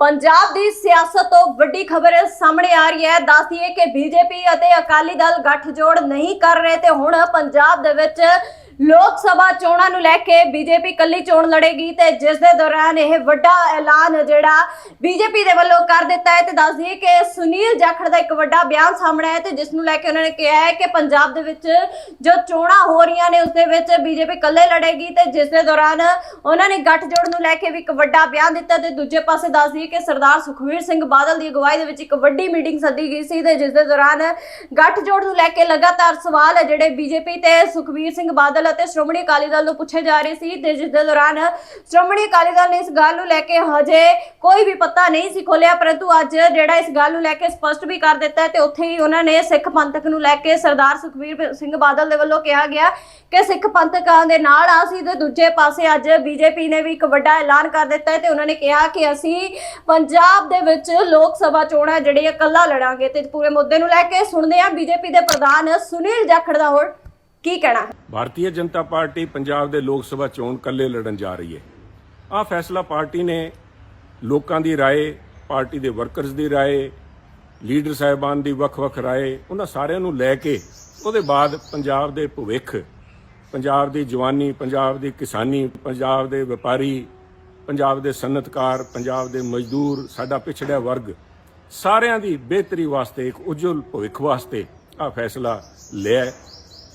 ਪੰਜਾਬ ਦੀ ਸਿਆਸਤ ਤੋਂ ਵੱਡੀ ਖਬਰ ਸਾਹਮਣੇ ਆ ਰਹੀ ਹੈ। ਦੱਸਦੀਏ ਕਿ ਬੀਜੇਪੀ ਅਤੇ ਅਕਾਲੀ ਦਲ ਗੱਠਜੋੜ ਨਹੀਂ ਕਰ ਰਹੇ ਤੇ ਹੁਣ ਪੰਜਾਬ ਦੇ ਵਿੱਚ ਲੋਕ ਸਭਾ ਚੋਣਾਂ ਨੂੰ ਲੈ ਕੇ ਬੀਜੇਪੀ ਕੱਲੀ ਚੋਣ ਲੜੇਗੀ ਤੇ ਜਿਸ ਦੇ ਦੌਰਾਨ ਇਹ ਵੱਡਾ ਐਲਾਨ ਜਿਹੜਾ ਬੀਜੇਪੀ ਦੇ ਵੱਲੋਂ ਕਰ ਦਿੱਤਾ ਹੈ ਤੇ ਦੱਸ ਦਈਏ ਕਿ ਸੁਨੀਲ ਜਾਖੜ ਦਾ ਇੱਕ ਵੱਡਾ ਬਿਆਨ ਸਾਹਮਣੇ ਆਇਆ ਤੇ ਜਿਸ ਨੂੰ ਲੈ ਕੇ ਉਹਨਾਂ ਨੇ ਕਿਹਾ ਹੈ ਕਿ ਪੰਜਾਬ ਦੇ ਵਿੱਚ ਜੋ ਚੋਣਾਂ ਹੋ ਰਹੀਆਂ ਨੇ ਉਸ ਦੇ ਵਿੱਚ ਬੀਜੇਪੀ ਕੱਲੇ ਲੜੇਗੀ ਤੇ ਜਿਸ ਦੇ ਦੌਰਾਨ ਉਹਨਾਂ ਨੇ ਗੱਠਜੋੜ ਨੂੰ ਲੈ ਕੇ ਵੀ ਇੱਕ ਵੱਡਾ ਬਿਆਨ ਦਿੱਤਾ ਤੇ ਦੂਜੇ ਪਾਸੇ ਦੱਸ ਦਈਏ ਕਿ ਸਰਦਾਰ ਸੁਖਵੀਰ ਸਿੰਘ ਬਾਦਲ ਦੀ ਅਗਵਾਈ ਦੇ ਵਿੱਚ ਇੱਕ ਵੱਡੀ ਮੀਟਿੰਗ ਸੱਦੀ ਗਈ ਸੀ ਤੇ ਜਿਸ ਦੇ ਦੌਰਾਨ ਗੱਠਜੋੜ ਨੂੰ ਲੈ ਕੇ ਲਗਾਤਾਰ ਸਵਾਲ ਹੈ ਜਿਹੜੇ ਬੀਜੇਪੀ ਤੇ ਸੁਖਵੀਰ ਸਿੰਘ ਬਾਦਲ ਅਤੇ ਸ਼੍ਰੋਮਣੀ ਅਕਾਲੀ ਦਲ ਨੂੰ ਪੁੱਛੇ ਜਾ ਰਹੇ ਸੀ ਤੇ ਜਿਸ ਦੇ ਦੌਰਾਨ ਸ਼੍ਰੋਮਣੀ ਅਕਾਲੀ ਦਲ ਨੇ ਇਸ ਗੱਲ ਨੂੰ ਲੈ ਕੇ ਹਜੇ ਕੋਈ ਵੀ ਪਤਾ ਨਹੀਂ ਸੀ ਖੋਲਿਆ ਪਰੰਤੂ ਅੱਜ ਜਿਹੜਾ ਇਸ ਗੱਲ ਨੂੰ ਲੈ ਕੇ ਸਪਸ਼ਟ ਵੀ ਕਰ ਦਿੱਤਾ ਤੇ ਉੱਥੇ ਹੀ ਉਹਨਾਂ ਨੇ ਸਿੱਖ ਪੰਥਕ ਨੂੰ ਲੈ ਕੇ ਸਰਦਾਰ ਸੁਖਵੀਰ ਸਿੰਘ ਬਾਦਲ ਦੇ ਵੱਲੋਂ ਕਿਹਾ ਗਿਆ ਕਿ ਸਿੱਖ ਪੰਥਕਾਂ ਦੇ ਨਾਲ ਆ ਸੀ ਤੇ ਦੂਜੇ ਪਾਸੇ ਅੱਜ ਬੀਜੇਪੀ ਨੇ ਵੀ ਇੱਕ ਵੱਡਾ ਐਲਾਨ ਕਰ ਦਿੱਤਾ ਹੈ ਤੇ ਉਹਨਾਂ ਨੇ ਕਿਹਾ ਕਿ ਅਸੀਂ ਪੰਜਾਬ ਦੇ ਵਿੱਚ ਲੋਕ ਸਭਾ ਚੋਣਾਂ ਜਿਹੜੀਆਂ ਇਕੱਲਾ ਲੜਾਂਗੇ ਤੇ ਪੂਰੇ ਮੁੱਦੇ ਨੂੰ ਲੈ ਕੇ ਸੁਣਦੇ ਹਾਂ ਬੀਜੇਪੀ ਦੇ ਪ੍ਰਧਾਨ ਸੁਨੀਲ ਜਾਖੜ ਦਾ ਹੋਰ ਕੀ ਕਹਿਣਾ ਹੈ ਭਾਰਤੀ ਜਨਤਾ ਪਾਰਟੀ ਪੰਜਾਬ ਦੇ ਲੋਕ ਸਭਾ ਚੋਣ ਕੱਲੇ ਲੜਨ ਜਾ ਰਹੀ ਹੈ ਆਹ ਫੈਸਲਾ ਪਾਰਟੀ ਨੇ ਲੋਕਾਂ ਦੀ رائے ਪਾਰਟੀ ਦੇ ਵਰਕਰਸ ਦੀ رائے ਲੀਡਰ ਸਾਹਿਬਾਨ ਦੀ ਵੱਖ-ਵੱਖ رائے ਉਹਨਾਂ ਸਾਰਿਆਂ ਨੂੰ ਲੈ ਕੇ ਉਹਦੇ ਬਾਅਦ ਪੰਜਾਬ ਦੇ ਭਵਿੱਖ ਪੰਜਾਬ ਦੀ ਜਵਾਨੀ ਪੰਜਾਬ ਦੀ ਕਿਸਾਨੀ ਪੰਜਾਬ ਦੇ ਵਪਾਰੀ ਪੰਜਾਬ ਦੇ ਸਨਅਤਕਾਰ ਪੰਜਾਬ ਦੇ ਮਜ਼ਦੂਰ ਸਾਡਾ ਪਿਛੜਿਆ ਵਰਗ ਸਾਰਿਆਂ ਦੀ ਬਿਹਤਰੀ ਵਾਸਤੇ ਇੱਕ ਉਜਵਲ ਭਵਿੱਖ ਵਾਸਤੇ ਆਹ ਫੈਸਲਾ ਲਿਆ ਹੈ।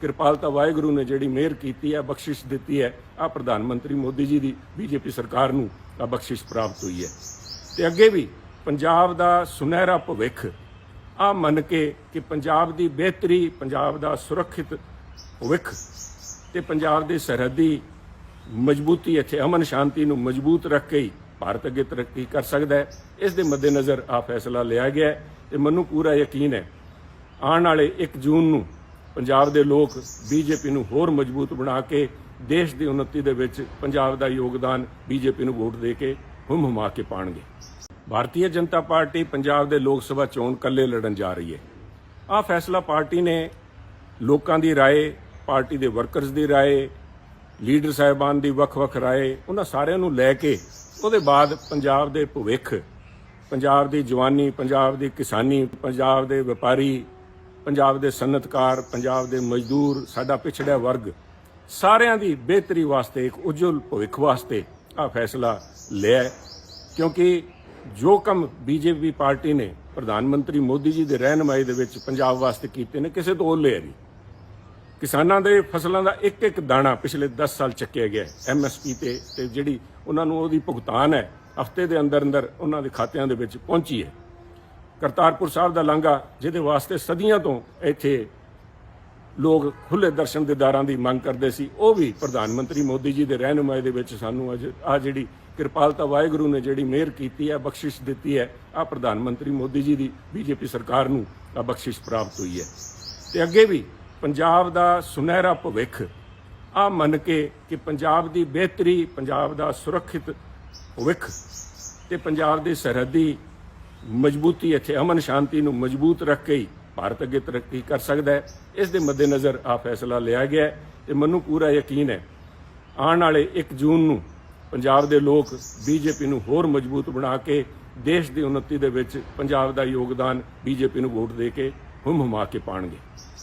ਕਿਰਪਾਲਤਾ ਵਾਹਿਗੁਰੂ ਨੇ ਜਿਹੜੀ ਮਿਹਰ ਕੀਤੀ ਹੈ, ਬਖਸ਼ਿਸ਼ ਦਿੱਤੀ ਹੈ ਆ ਪ੍ਰਧਾਨ ਮੰਤਰੀ ਮੋਦੀ ਜੀ ਦੀ, ਬੀਜੇਪੀ ਸਰਕਾਰ ਨੂੰ ਆ ਬਖਸ਼ਿਸ਼ ਪ੍ਰਾਪਤ ਹੋਈ ਹੈ। ਤੇ ਅੱਗੇ ਵੀ ਪੰਜਾਬ ਦਾ ਸੁਨਹਿਰਾ ਭਵਿੱਖ ਆ ਮੰਨ ਕੇ ਕਿ ਪੰਜਾਬ ਦੀ ਬਿਹਤਰੀ, ਪੰਜਾਬ ਦਾ ਸੁਰੱਖਿਅਤ ਭਵਿੱਖ ਤੇ ਪੰਜਾਬ ਦੇ ਸਰਹੱਦੀ ਮਜ਼ਬੂਤੀ ਇੱਥੇ ਅਮਨ ਸ਼ਾਂਤੀ ਨੂੰ ਮਜ਼ਬੂਤ ਰੱਖ ਕੇ ਹੀ ਭਾਰਤ ਅੱਗੇ ਤਰੱਕੀ ਕਰ ਸਕਦਾ ਹੈ। ਇਸ ਦੇ ਮੱਦੇਨਜ਼ਰ ਆ ਫੈਸਲਾ ਲਿਆ ਗਿਆ ਹੈ ਤੇ ਮੈਨੂੰ ਪੂਰਾ ਯਕੀਨ ਹੈ, ਆਉਣ ਵਾਲੇ 1 ਜੂਨ ਨੂੰ ਪੰਜਾਬ ਦੇ ਲੋਕ ਬੀਜੇਪੀ ਨੂੰ ਹੋਰ ਮਜ਼ਬੂਤ ਬਣਾ ਕੇ ਦੇਸ਼ ਦੀ ਉન્નਤੀ ਦੇ ਵਿੱਚ ਪੰਜਾਬ ਦਾ ਯੋਗਦਾਨ ਬੀਜੇਪੀ ਨੂੰ ਵੋਟ ਦੇ ਕੇ ਹੁਮ ਹਮਾ ਕੇ ਪਾਣਗੇ। ਭਾਰਤੀ ਜਨਤਾ ਪਾਰਟੀ ਪੰਜਾਬ ਦੇ ਲੋਕ ਸਭਾ ਚੋਣ ਕੱਲੇ ਲੜਨ ਜਾ ਰਹੀ ਹੈ। ਆ ਫੈਸਲਾ ਪਾਰਟੀ ਨੇ ਲੋਕਾਂ ਦੀ ਰਾਏ, ਪਾਰਟੀ ਦੇ ਵਰਕਰਸ ਦੀ ਰਾਏ, ਲੀਡਰ ਸਾਹਿਬਾਨ ਦੀ ਵੱਖ-ਵੱਖ ਰਾਏ, ਉਹਨਾਂ ਸਾਰਿਆਂ ਨੂੰ ਲੈ ਕੇ ਉਹਦੇ ਬਾਅਦ ਪੰਜਾਬ ਦੇ ਭਵਿੱਖ, ਪੰਜਾਬ ਦੀ ਜਵਾਨੀ, ਪੰਜਾਬ ਦੀ ਕਿਸਾਨੀ, ਪੰਜਾਬ ਦੇ ਵਪਾਰੀ ਪੰਜਾਬ ਦੇ ਸਨਅਤਕਾਰ, ਪੰਜਾਬ ਦੇ ਮਜ਼ਦੂਰ, ਸਾਡਾ ਪਿਛੜਿਆ ਵਰਗ, ਸਾਰਿਆਂ ਦੀ ਬਿਹਤਰੀ ਵਾਸਤੇ, ਇੱਕ ਉਜਵਲ ਭਵਿੱਖ ਵਾਸਤੇ ਆ ਫੈਸਲਾ ਲਿਆ ਕਿਉਂਕਿ ਜੋ ਕੰਮ ਬੀਜੇਪੀ ਪਾਰਟੀ ਨੇ, ਪ੍ਰਧਾਨ ਮੰਤਰੀ ਮੋਦੀ ਜੀ ਦੇ ਰਹਿਨਮਾਈ ਦੇ ਵਿੱਚ ਪੰਜਾਬ ਵਾਸਤੇ ਕੀਤੇ ਨੇ, ਕਿਸੇ ਤੋਂ ਉਹ ਲਿਆ ਨਹੀਂ। ਕਿਸਾਨਾਂ ਦੇ ਫਸਲਾਂ ਦਾ ਇੱਕ ਇੱਕ ਦਾਣਾ ਪਿਛਲੇ 10 ਸਾਲ ਚੱਕਿਆ ਗਿਆ ਐਮਐਸਪੀ ਤੇ ਤੇ ਜਿਹੜੀ ਉਹਨਾਂ ਨੂੰ ਉਹਦੀ ਭੁਗਤਾਨ ਹੈ, ਹਫ਼ਤੇ ਦੇ ਅੰਦਰ ਅੰਦਰ ਉਹਨਾਂ ਦੇ ਖਾਤਿਆਂ ਦੇ ਵਿੱਚ ਪਹੁੰਚੀ ਹੈ। ਕਰਤਾਰਪੁਰ ਸਾਹਿਬ ਦਾ ਲਾਂਘਾ, ਜਿਹਦੇ ਵਾਸਤੇ ਸਦੀਆਂ ਤੋਂ ਇੱਥੇ ਲੋਕ ਖੁੱਲੇ ਦਰਸ਼ਨ ਦਿਦਾਰਾਂ ਦੀ ਮੰਗ ਕਰਦੇ ਸੀ, ਉਹ ਵੀ ਪ੍ਰਧਾਨ ਮੰਤਰੀ ਮੋਦੀ ਜੀ ਦੇ ਰਹਿਨੁਮਾਈ ਦੇ ਵਿੱਚ ਸਾਨੂੰ ਅੱਜ ਆ ਜਿਹੜੀ ਕਿਰਪਾਲਤਾ ਵਾਹਿਗੁਰੂ ਨੇ ਜਿਹੜੀ ਮਿਹਰ ਕੀਤੀ ਹੈ, ਬਖਸ਼ਿਸ਼ ਦਿੱਤੀ ਹੈ ਆ ਪ੍ਰਧਾਨ ਮੰਤਰੀ ਮੋਦੀ ਜੀ ਦੀ ਬੀਜੇਪੀ ਸਰਕਾਰ ਨੂੰ ਆ ਬਖਸ਼ਿਸ਼ ਪ੍ਰਾਪਤ ਹੋਈ ਹੈ। ਤੇ ਅੱਗੇ ਵੀ ਪੰਜਾਬ ਦਾ ਸੁਨਹਿਰਾ ਭਵਿੱਖ ਆ ਮੰਨ ਕੇ ਕਿ ਪੰਜਾਬ ਦੀ ਬਿਹਤਰੀ, ਪੰਜਾਬ ਦਾ ਸੁਰੱਖਿਅਤ ਭਵਿੱਖ ਤੇ ਪੰਜਾਬ ਦੀ ਸਰਹੱਦੀ ਮਜ਼ਬੂਤੀ ਇੱਥੇ ਅਮਨ ਸ਼ਾਂਤੀ ਨੂੰ ਮਜ਼ਬੂਤ ਰੱਖ ਕੇ ਹੀ ਭਾਰਤ ਅੱਗੇ ਤਰੱਕੀ ਕਰ ਸਕਦਾ ਹੈ। ਇਸ ਦੇ ਮੱਦੇਨਜ਼ਰ ਆ ਫੈਸਲਾ ਲਿਆ ਗਿਆ ਹੈ ਤੇ ਮੈਨੂੰ ਪੂਰਾ ਯਕੀਨ ਹੈ, ਆਉਣ ਵਾਲੇ 1 ਜੂਨ ਨੂੰ ਪੰਜਾਬ ਦੇ ਲੋਕ ਬੀਜੇਪੀ ਨੂੰ ਹੋਰ ਮਜ਼ਬੂਤ ਬਣਾ ਕੇ ਦੇਸ਼ ਦੀ ਉન્નਤੀ ਦੇ ਵਿੱਚ ਪੰਜਾਬ ਦਾ ਯੋਗਦਾਨ ਬੀਜੇਪੀ ਨੂੰ ਵੋਟ ਦੇ ਕੇ ਹੁਮ ਹੁਮਾ ਕੇ ਪਾਣਗੇ